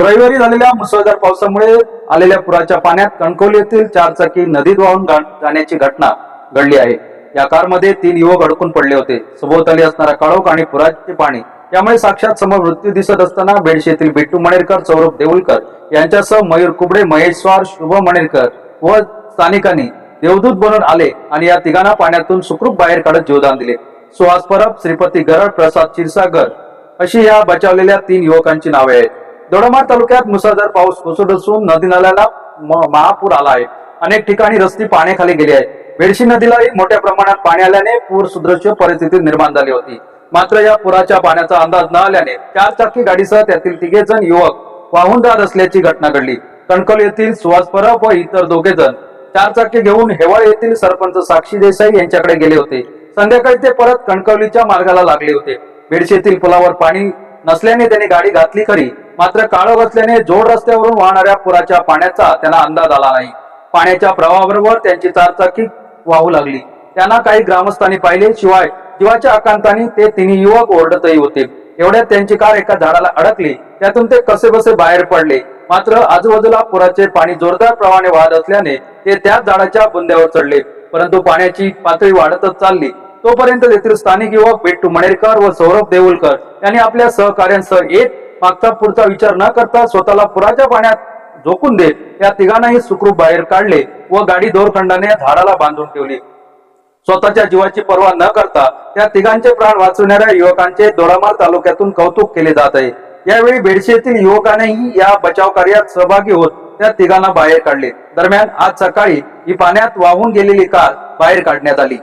रविवारी झालेल्या मुसळधार पावसामुळे आलेल्या पुराच्या पाण्यात कणकवली येथील चारचाकी नदीत वाहून जाण्याची घटना घडली आहे. या कारमध्ये तीन युवक अडकून पडले होते. सभोवताली असणारा काळोख आणि पुराचे पाणी. यामुळे साक्षात समोर मृत्यू दिसत असताना बेडशी येथील बिट्टू मणेरकर सौरभ देऊलकर यांच्यासह मयूर कुबडे महेश स्वार शुभ मणेरकर व स्थानिकांनी देवदूत बनून आले आणि या तिघांना पाण्यातून सुखरूप बाहेर काढत जीवदान दिले. सुहास परब श्रीपती गरड प्रसाद क्षीरसागर अशी या बचावलेल्या तीन युवकांची नावे आहेत. दोडोमार तालुक्यात मुसळधार पाऊस कोसळत असून नदी नाल्याला महापूर आला आहे. अनेक ठिकाणी रस्ते पाण्याखाली गेली आहेत बेडशी नदीलाही मोठ्या प्रमाणात पाणी आल्याने पूर सुदृश्य परिस्थिती निर्माण झाली होती. मात्र या पुराच्या पाण्याचा अंदाज न आल्याने चार चाकी गाडीसह त्यातील तिघे जण युवक वाहून जात असल्याची घटना घडली. कणकवली येथील सुहास परब व इतर दोघे जण चार चाकी घेऊन हेवाळ येथील सरपंच साक्षी देसाई यांच्याकडे गेले होते. संध्याकाळी ते परत कणकवलीच्या मार्गाला लागले होते. बेडशी येथील पुलावर पाणी नसल्याने त्यांनी गाडी घातली खरी. मात्र काळोख असल्याने जोड रस्त्यावरून वाहणाऱ्या पुराच्या पाण्याचा त्यांना अंदाज आला नाही. पाण्याच्या प्रवाहाबरोबर त्यांची चारचाकी वाहू लागली. त्यांना काही ग्रामस्थांनी पाहिले शिवाय जीवाच्या आकांताने ते तिन्ही युवक ओरडतही होते. एवढ्यात त्यांची कार एका झाडाला अडकली. त्यातून ते कसे बसे बाहेर पडले. मात्र आजूबाजूला पुराचे पाणी जोरदार प्रमाणे वाहत असल्याने ते त्याच झाडाच्या बुंद्यावर चढले. परंतु पाण्याची पातळी वाढतच चालली. तोपर्यंत तेथील स्थानिक युवक बिट्टू मणेरकर व सौरभ देऊलकर यांनी आपल्या सहकार्यांसह एक मागचा पुढचा विचार न करता स्वतःला पुराच्या पाण्यात झोकून देत या तिघांनाही सुखरूप बाहेर काढले व गाडी दोरखंडाने झाडाला बांधून ठेवली. स्वतःच्या जीवाची पर्वा न करता त्या तिघांचे प्राण वाचवणाऱ्या युवकांचे दोडामार तालुक्यातून कौतुक केले जात आहे. यावेळी बेडशी येथील या बचाव कार्यात सहभागी होत त्या तिघांना बाहेर काढले. दरम्यान आज सकाळी ही पाण्यात वाहून गेलेली कार बाहेर काढण्यात आली.